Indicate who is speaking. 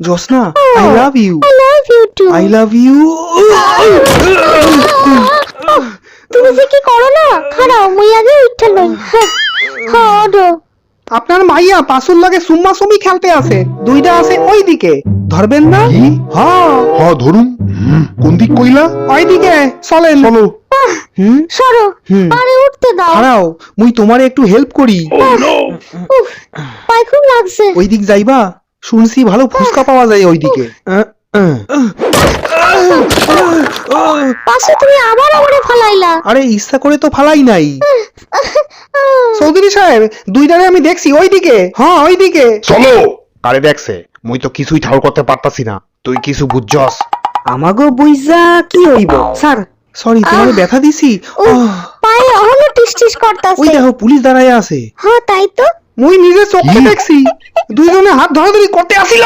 Speaker 1: Josna I love you
Speaker 2: I love you too
Speaker 1: I love you
Speaker 2: তুমি যে কি করো না? খারাও মুই আগে উঠতে লই। হ্যাঁ ওডো
Speaker 1: আপনার মাইয়া পাশুর লাগে সুম্মা সুমি খেলতে আছে দুইটা আছে ওই দিকে ধরবেন না? হ্যাঁ।
Speaker 3: হ ধরুন। কোন দিক কইলা?
Speaker 1: ওই দিকে চলেন।
Speaker 3: চলো।
Speaker 2: সরো। পারে উঠতে দাও।
Speaker 1: খাড়াও মুই তোমারে একটু হেল্প করি।
Speaker 2: উফ পায়ে খুব লাগছে।
Speaker 1: ওই দিক যাইবা? শুনছি ভালো ফুচকা পাওয়া যায় ওই দিকে
Speaker 2: পাশে তুমি আবার আমারে ফালাইলা।
Speaker 1: আরে ইচ্ছা করে তো ফালাই নাই। চৌধুরী সাহেব দুইটারে আমি দেখছি ওই দিকে হ্যাঁ ওই দিকে
Speaker 3: চলো। আরে দেখছে মুই তো কিছুই ঠাউর করতে পারতাছি না। তুই কিছু বুঝছস?
Speaker 4: আমাগো বুঝা কি হইব? স্যার।
Speaker 1: সরি তোমারে ব্যথা দিছি?
Speaker 2: পায়ে অহনো টিস টিস
Speaker 1: ওই দেখো পুলিশ দাঁড়ায় আছে।
Speaker 2: হ্যাঁ তাই তো।
Speaker 1: মুই নিজে চোখে? দেখছি দুইজনে হাত ধরাধরি করতে আসিল